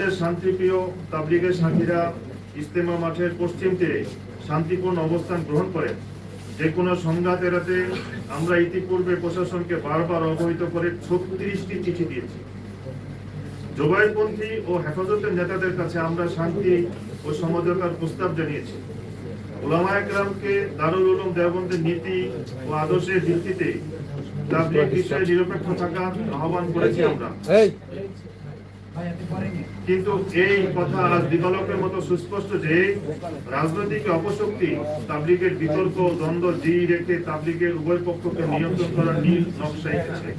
আমাদের শান্তিপ্রিয় তাবলিগের সাথীরা ইস্তেমা মাঠের পশ্চিম তীরে শান্তিপূর্ণ অবস্থান গ্রহণ করেন। যে কোনো সংঘাত এড়াতে আমরা ইতিপূর্বে প্রশাসনকে বারবার অবহিত করে ছত্রিশটি চিঠি দিয়েছি। জোবাইপন্থী ও হেফাজতের নেতাদের কাছে আমরা শান্তি ও সমঝোতার প্রস্তাব জানিয়েছি। ওলামা একরামকে দারুল উলুম দেওবন্দের নীতি ও আদর্শের ভিত্তিতে তাবলিগ বিষয়ে নিরপেক্ষ থাকার আহ্বান করেছি আমরা। কিন্তু এই কথা আজ দিবালকের মতো সুস্পষ্ট যে রাজনৈতিক অপশক্তি তাবলিগের বিতর্ক, দ্বন্দ্ব জি রেখে তাবলিগের উভয় পক্ষকে নিয়ন্ত্রণ করার নীল নকশা এঁকেছে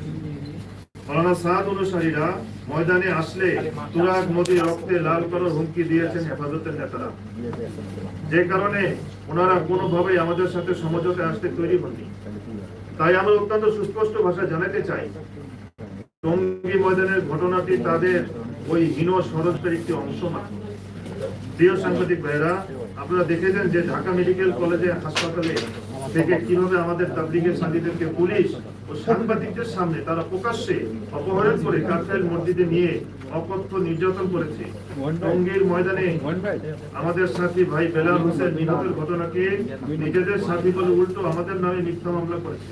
মৌলানা সাদ অনুসারীরা ময়দানে আসলে তুরাগ নদী রক্তে লাল করার হুমকি দিয়েছেন হেফাজতের নেতারা। যে কারণে ওনারা কোনোভাবেই আমাদের সাথে সমঝোতে আসতে তৈরি হননি। তাই আমরা অত্যন্ত সুস্পষ্ট ভাষায় জানাতে চাই ময়দানের ঘটনাটি তাদের ওই হীন ষড়যন্ত্রের একটি অংশ মাত্র। প্রিয় সাংবাদিক ভাইরা আপনারা দেখেছেন যে ঢাকা মেডিকেল কলেজে হাসপাতালে থেকে কীভাবে আমাদের তাবলিগের সাথীদেরকে পুলিশ ও সাংবাদিকদের সামনে তারা প্রকাশ্যে অপহরণ করে কারফেল মসজিদে নিয়ে অকথ্য নির্যাতন করেছে। টঙ্গীর ময়দানে আমাদের সাথী ভাই বেলাল হোসেন নিহতের ঘটনাকে নিজেদের সাথী বলে উল্টো আমাদের নামে মিথ্যা মামলা করেছে।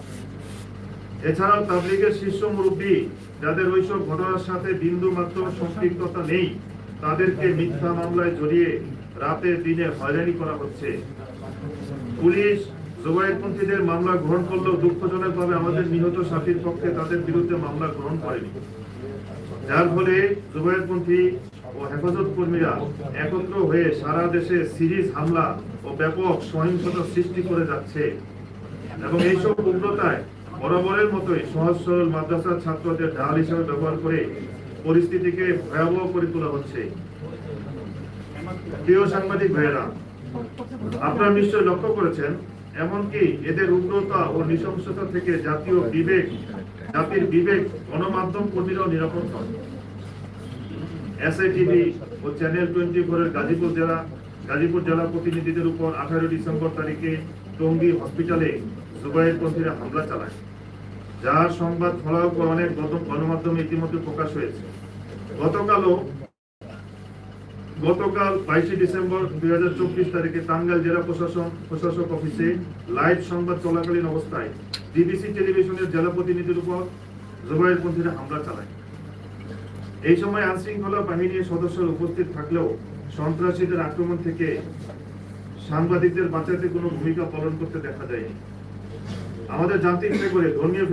এছাড়াও তাবলিগের শীর্ষ মুরব্বী, যাদের ওইসব ঘটনার সাথে বিন্দু মাত্র সম্পৃক্ততা নেই, তাদেরকে মিথ্যা মামলায় জড়িয়ে রাতে দিনে হয়রানি করা হচ্ছে। পুলিশ জোবাইরপন্থীদের মামলা গ্রহণ করলেও দুঃখজনকভাবে আমাদের নিহত সাথীর পক্ষে তাদের বিরুদ্ধে মামলা গ্রহণ করেনি। যার ফলে জুবাইরপন্থী ও হেফাজত কর্মীরা একত্র হয়ে সারা দেশে সিরিজ, হামলা ও ব্যাপক সহিংসতা সৃষ্টি করে যাচ্ছে। এবং এইসব উগ্রতায় বরাবরের মতোই সহজ সরল মাদ্রাসার ছাত্রদের ঢাল হিসেবে ব্যবহার করে পরিস্থিতিকে ভয়াবহ করে তোলা হচ্ছে। প্রিয় সাংবাদিক ভাইয়েরা, আপনারা নিশ্চয় লক্ষ্য করেছেন, এমনকি এদের উগ্রতা ও নৃশংসতা থেকে জাতীয় বিবেক, জাতির বিবেক গণমাধ্যম কর্মীরাও নিরাপদ নয়। এসআইটিভি ও চ্যানেল টোয়েন্টি ফোরের গাজীপুর জেলা গাজীপুর জেলা প্রতিনিধিদের উপর আঠারো ডিসেম্বর তারিখে টঙ্গী হসপিটালে জুবাইর পন্থীরা হামলা চালায়। যার সংবাদ পর অনেক গণমাধ্যমে ইতিমধ্যে প্রকাশ হয়েছে। গতকালও গতকাল বাইশে ডিসেম্বর দুই হাজার চব্বিশ তারিখে টাঙ্গাইল জেলা প্রশাসন, প্রশাসক অফিসে লাইভ সংবাদ চলাকালীন অবস্থায় ডিবিসি টেলিভিশনের জেলা প্রতিনিধির উপর জুবাইরপন্থীরা হামলা চালায়। এই সময় আইনশৃঙ্খলা বাহিনীর সদস্যরা উপস্থিত থাকলেও সন্ত্রাসীদের আক্রমণ থেকে সাংবাদিকদের বাঁচাতে কোনো ভূমিকা পালন করতে দেখা যায়নি। আমাদের জানতে ইচ্ছে করে ধর্মীয়